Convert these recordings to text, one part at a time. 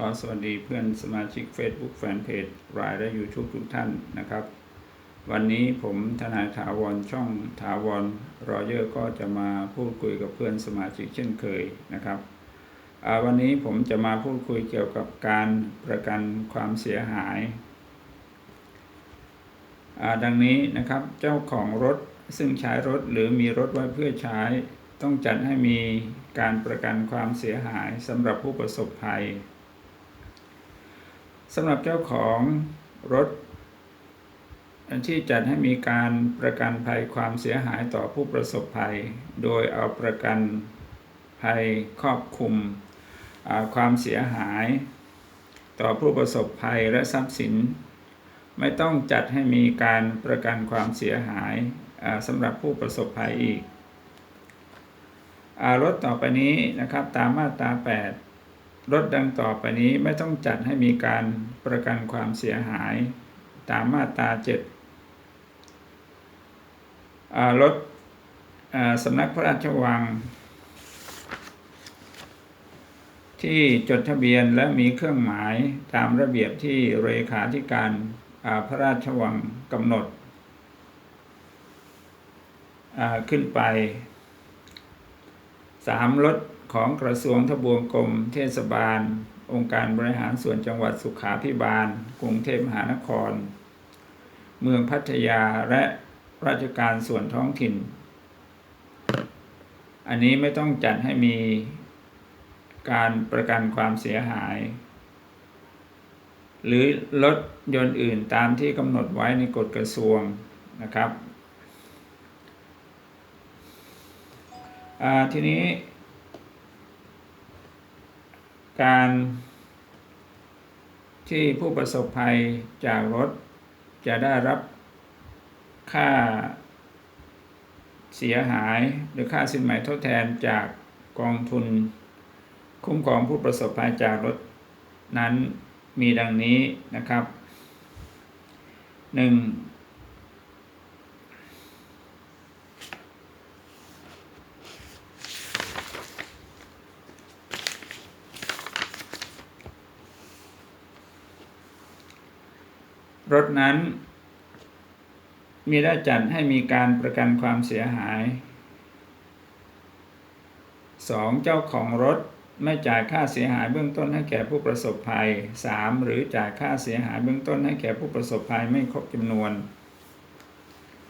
ขอสวัสดีเพื่อนสมาชิก Facebook Fanpage รายและ YouTube ทุกท่านนะครับ วันนี้ผมทนายถาวรช่องถาวรรอเยอร์ก็จะมาพูดคุยกับเพื่อนสมาชิกเช่นเคยนะครับวันนี้ผมจะมาพูดคุยเกี่ยวกับการประกันความเสียหาย ดังนี้นะครับเจ้าของรถซึ่งใช้รถหรือมีรถไว้เพื่อใช้ ต้องจัดให้มีการประกันความเสียหายสำหรับผู้ประสบภัย สำหรับเจ้าของรถ ที่จัดให้มีการประกันภัยความเสียหายต่อผู้ประสบภัย โดยเอาประกันภัยครอบคลุมความเสียหาย ต่อผู้ประสบภัยและทรัพย์สิน ไม่ต้องจัดให้มีการประกันความเสียหายสำหรับผู้ประสบภัยอีกอรถต่อไปนี้นะครับตามมาตรา 8 รถดังต่อไปนี้ไม่ต้องจัดให้มีการประกันความเสียหายตามมาตรา7อ่ารถสำนักพระราชวัง ที่จดทะเบียนและมีเครื่องหมายตามระเบียบที่เลขาธิการาพระราชวังกำหนดขึ้นไปสามรถ ของกระทรวงทบวงกรมเทศบาล องค์การบริหารส่วนจังหวัดสุขาพิบาล กรุงเทพมหานคร เมืองพัทยาและราชการส่วนท้องถิ่น อันนี้ไม่ต้องจัดให้มีการประกันความเสียหาย หรือรถยนต์อื่นตามที่กำหนดไว้ในกฎกระทรวงนะครับทีนี้ การที่ผู้ประสบภัยจากรถจะได้รับค่าเสียหายหรือค่าสินไหมทดแทนจากกองทุน คุ้มครองผู้ประสบภัยจากรถนั้นมีดังนี้นะครับ 1. รถนั้นมีได้จัดให้มีการประกันความเสียหาย 2. เจ้าของรถไม่จ่ายค่าเสียหายเบื้องต้นให้แก่ผู้ประสบภัย 3. หรือจ่ายค่าเสียหายเบื้องต้นให้แก่ผู้ประสบภัยไม่ครบจำนวน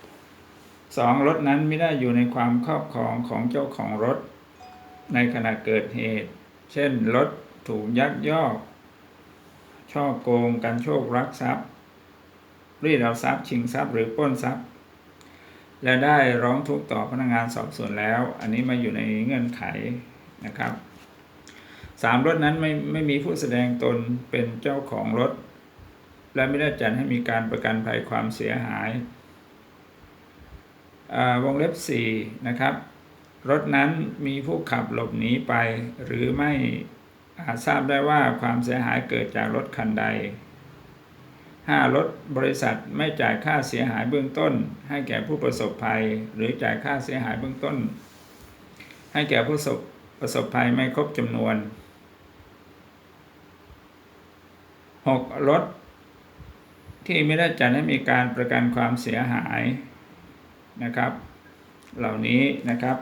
2. รถนั้นไม่ได้อยู่ในความครอบครองของเจ้าของรถ ในขณะเกิดเหตุ เช่น รถถูกยักยอก ช่อโกงกันโชครักทรัพย์ รีดเอาทรัพย์ชิงทรัพย์หรือปล้นทรัพย์ และได้ร้องทุกข์ต่อพนักงานสอบสวนแล้ว อันนี้มาอยู่ในเงื่อนไขนะครับสามรถนั้นไม่ไม่มีผู้แสดงตนเป็นเจ้าของรถ และไม่ได้จัดให้มีการประกันภัยความเสียหายอ่าวงเล็บ4นะครับ รถนั้นมีผู้ขับหลบหนีไป หรือไม่อาจทราบได้ว่าความเสียหายเกิดจากรถคันใด 5. รถบริษัทไม่จ่ายค่าเสียหายเบื้องต้น ให้แก่ผู้ประสบภัย หรือจ่ายค่าเสียหายเบื้องต้น ให้แก่ผู้ประสบประสบภัยไม่ครบจำนวน 6. รถที่ไม่ได้จัดให้มีการประกันความเสียหายนะครับ เหล่านี้นะครับ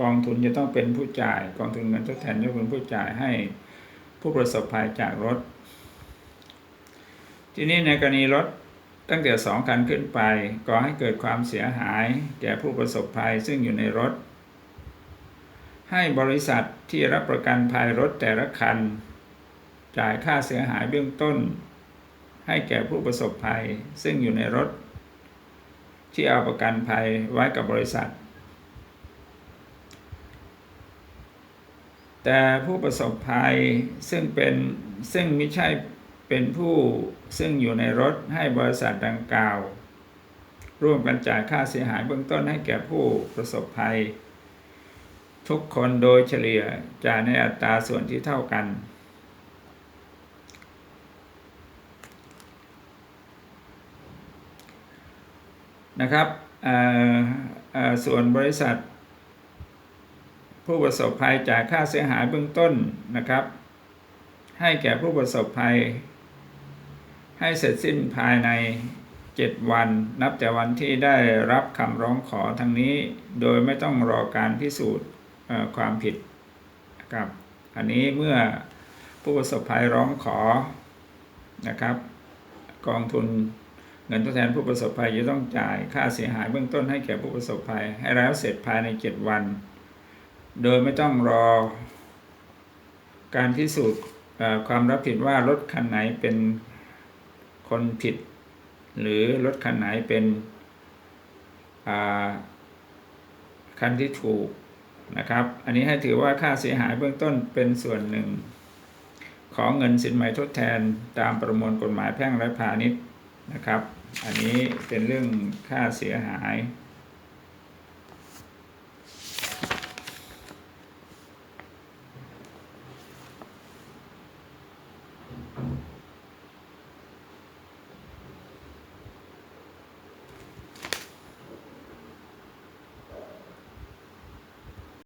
กองทุนจะต้องเป็นผู้จ่าย กองทุนเงินทดแทนจะเป็นผู้จ่ายให้ผู้ประสบภัยจากรถ ที่นี้ในกรณีรถตั้งแต่สองคันขึ้นไปก่อให้เกิดความเสียหายแก่ผู้ประสบภัยซึ่งอยู่ในรถ ให้บริษัทที่รับประกันภัยรถแต่ละคัน จ่ายค่าเสียหายเบื้องต้น ให้แก่ผู้ประสบภัยซึ่งอยู่ในรถ ที่เอาประกันภัยไว้กับบริษัท แต่ผู้ประสบภัยซึ่งเป็นซึ่งไม่ใช่ เป็นผู้ซึ่งอยู่ในรถให้บริษัทดังกล่าว ร่วมกันจ่ายค่าเสียหายเบื้องต้นให้แก่ผู้ประสบภัย ทุกคนโดยเฉลี่ยจ่ายในอัตราส่วนที่เท่ากัน นะครับส่วนบริษัท ผู้ประสบภัยจ่ายค่าเสียหายเบื้องต้นนะครับ ให้แก่ผู้ประสบภัย ให้เสร็จสิ้นภายใน7วัน นับแต่วันที่ได้รับคำร้องขอทั้งนี้ โดยไม่ต้องรอการพิสูจน์ความผิดนะครับอันนี้เมื่อผู้ประสบภัยร้องขอนะครับ กองทุนเงินทดแทนผู้ประสบภัยจะต้องจ่ายค่าเสียหายเบื้องต้นให้แก่ผู้ประสบภัย ให้แล้วเสร็จภายใน 7 วัน โดยไม่ต้องรอ การพิสูจน์ความรับผิดว่ารถคันไหนเป็น คนผิด หรือรถคันไหนเป็นคันที่ถูกนะครับ อันนี้ให้ถือว่าค่าเสียหายเบื้องต้นเป็นส่วนหนึ่ง ของเงินสินไหมทดแทนตามประมวลกฎหมายแพ่งและพาณิชย์นะครับ อันนี้เป็นเรื่องค่าเสียหาย